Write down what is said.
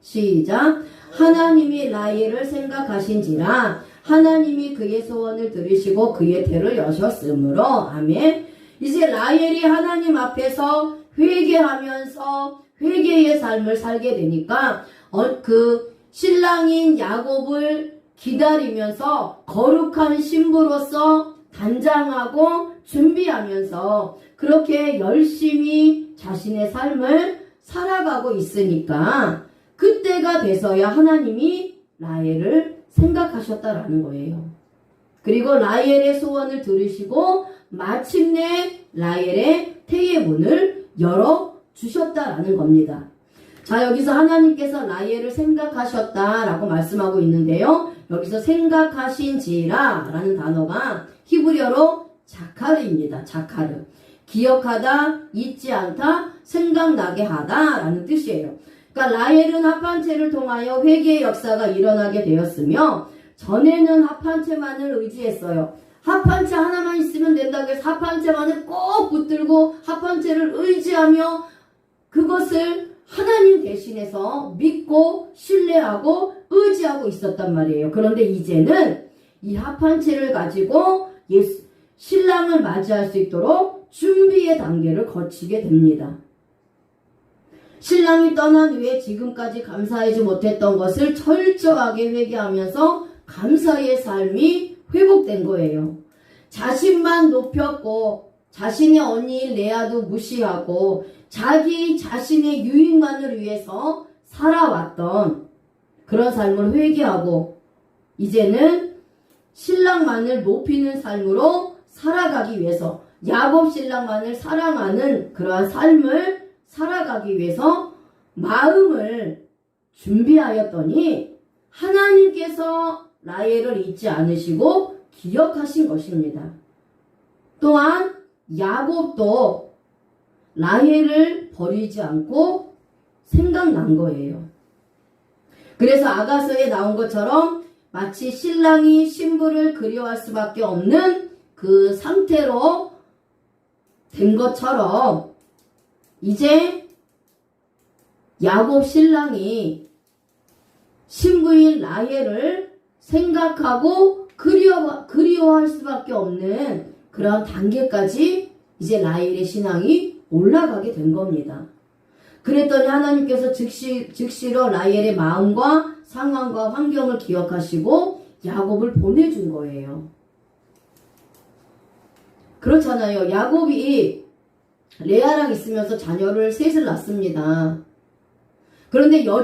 시작. 하나님이 라헬을 생각하신지라 하나님이 그의 소원을 들으시고 그의 태를 여셨으므로 아멘. 이제 라헬이 하나님 앞에서 회개하면서 회개의 삶을 살게 되니까 어, 그 신랑인 야곱을 기다리면서 거룩한 신부로서 단장하고 준비하면서 그렇게 열심히 자신의 삶을 살아가고 있으니까 그때가 돼서야 하나님이 라헬을 생각하셨다라는 거예요. 그리고 라헬의 소원을 들으시고 마침내 라헬의 태의 문을 열어 주셨다라는 겁니다. 자, 여기서 하나님께서 라헬을 생각하셨다라고 말씀하고 있는데요. 여기서 생각하신지라 라는 단어가 히브리어로 자카르입니다. 자카르. 기억하다, 잊지 않다, 생각나게 하다 라는 뜻이에요. 그러니까 라헬은 합한체를 통하여 회개의 역사가 일어나게 되었으며 전에는 합한체만을 의지했어요. 합한체 하나만 있으면 된다고 해서 합한체만을 꼭 붙들고 합한체를 의지하며 그것을 하나님 대신해서 믿고 신뢰하고 의지하고 있었단 말이에요. 그런데 이제는 이 합한체를 가지고 예수, 신랑을 맞이할 수 있도록 준비의 단계를 거치게 됩니다. 신랑이 떠난 후에 지금까지 감사하지 못했던 것을 철저하게 회개하면서 감사의 삶이 회복된 거예요. 자신만 높였고 자신의 언니 레아도 무시하고 자기 자신의 유익만을 위해서 살아왔던 그런 삶을 회개하고 이제는 신랑만을 높이는 삶으로 살아가기 위해서 야곱 신랑만을 사랑하는 그러한 삶을 살아가기 위해서 마음을 준비하였더니 하나님께서 라헬을 잊지 않으시고 기억하신 것입니다. 또한 야곱도 라헬을 버리지 않고 생각난 거예요. 그래서 아가서에 나온 것처럼 마치 신랑이 신부를 그리워할 수밖에 없는 그 상태로 된 것처럼 이제 야곱 신랑이 신부인 라헬을 생각하고 그리워, 그리워할 수밖에 없는 그런 단계까지 이제 라헬의 신앙이 올라가게 된 겁니다. 그랬더니 하나님께서 즉시, 즉시로 라헬의 마음과 상황과 환경을 기억하시고 야곱을 보내준 거예요. 그렇잖아요. 야곱이 레아랑 있으면서 자녀를 셋을 낳습니다. 그런데 여